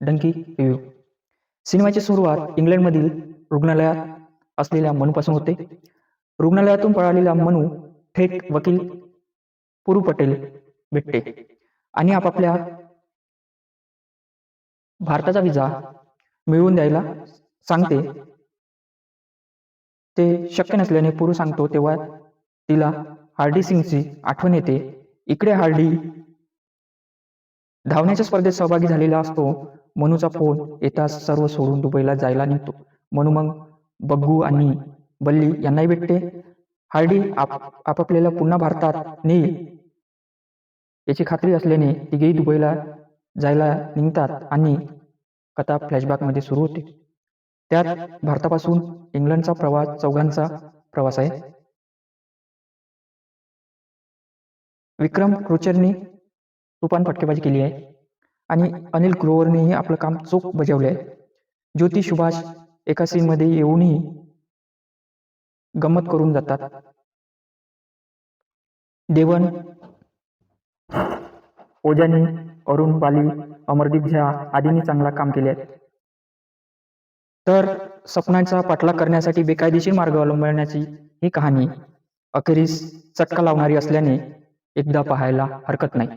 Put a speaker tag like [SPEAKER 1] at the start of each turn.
[SPEAKER 1] डंकी रिव्ह्यू सिनेमाची सुरुवात इंग्लंडमधील रुग्णालयात असलेल्या मनूपासून होते. रुग्णालयातून पळालेला मनू थेट वकील पुरू पटेल भेटते आणि आपापल्या भारताचा विजा मिळवून द्यायला सांगते. ते शक्य नसल्याने पुरू सांगतो तेव्हा तिला हार्डी सिंगची आठवण येते. इकडे हार्डी धावण्याच्या स्पर्धेत सहभागी झालेला असतो. मनूचा फोन येताच सर्व सोडून दुबईला जायला निघतो. मनू मग बग्गू आणि बल्ली यांनाही भेटते? हार्डी आप आपापल्याला पुन्हा भारतात नेईल. याची खात्री असल्याने तिघेही दुबईला जायला निघतात आणि कथा फ्लॅशबॅकमध्ये सुरू होते. त्यात भारतापासून इंग्लंडचा प्रवास चौघांचा प्रवास आहे. विक्रम क्रोचरने तुफान फटकेबाजी केली आहे. आणि अनिल ग्रोवरनेही आपलं काम चोख बजावले आहे ज्योती सुभाष एका सीनमध्ये येऊनही गंमत करून जातात. देवन ओजानी अरुण बाली अमरदीप झा आदींनी चांगला काम केले आहे तर स्वप्नांचा पाठलाग करण्यासाठी बेकायदेशीर मार्ग अवलंबण्याची ही कहाणी अखेरीस चटका लावणारी असल्याने एकदा पाहायला हरकत नाही.